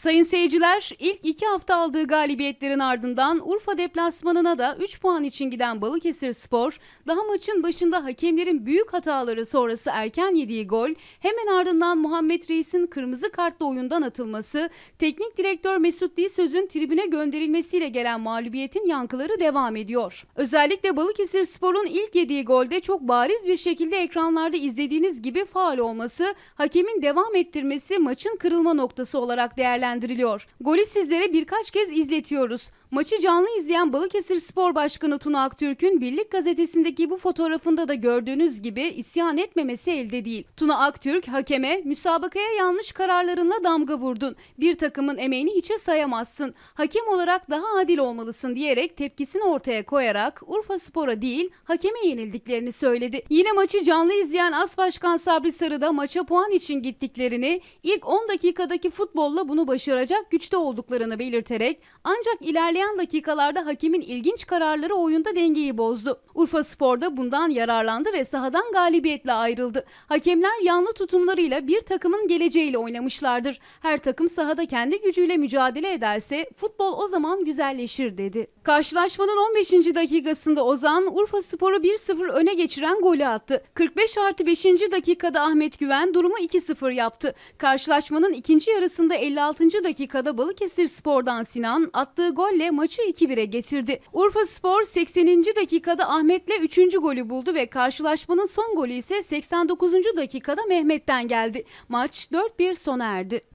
Sayın seyirciler ilk iki hafta aldığı galibiyetlerin ardından Urfa deplasmanına da 3 puan için giden Balıkesir Spor daha maçın başında hakemlerin büyük hataları sonrası erken yediği gol hemen ardından Muhammed Reis'in kırmızı kartla oyundan atılması teknik direktör Mesut Dilsöz'ün tribüne gönderilmesiyle gelen mağlubiyetin yankıları devam ediyor. Özellikle Balıkesir Spor'un ilk yediği golde çok bariz bir şekilde ekranlarda izlediğiniz gibi faal olması hakemin devam ettirmesi maçın kırılma noktası olarak değerlendiriliyor Golü sizlere birkaç kez izletiyoruz. Maçı canlı izleyen Balıkesir Spor Başkanı Tuna Aktürk'ün Birlik gazetesindeki bu fotoğrafında da gördüğünüz gibi isyan etmemesi elde değil. Tuna Aktürk hakeme müsabakaya yanlış kararlarınla damga vurdun. Bir takımın emeğini hiçe sayamazsın. Hakem olarak daha adil olmalısın diyerek tepkisini ortaya koyarak Urfa Spor'a değil hakeme yenildiklerini söyledi. Yine maçı canlı izleyen As Başkan Sabri Sarı da maça puan için gittiklerini, ilk 10 dakikadaki futbolla bunu başaracak güçte olduklarını belirterek ancak ilerleyen dakikalarda hakemin ilginç kararları oyunda dengeyi bozdu. Urfa Spor da bundan yararlandı ve sahadan galibiyetle ayrıldı. Hakemler yanlı tutumlarıyla bir takımın geleceğiyle oynamışlardır. Her takım sahada kendi gücüyle mücadele ederse futbol o zaman güzelleşir dedi. Karşılaşmanın 15. dakikasında Ozan Urfa Spor'u 1-0 öne geçiren golü attı. 45 artı 5. dakikada Ahmet Güven durumu 2-0 yaptı. Karşılaşmanın ikinci yarısında 56. dakikada Balıkesir Spor'dan Sinan attığı golle maçı 2-1'e getirdi. Urfa Spor 80. dakikada Ahmet'le 3. golü buldu ve karşılaşmanın son golü ise 89. dakikada Mehmet'ten geldi. Maç 4-1 sona erdi.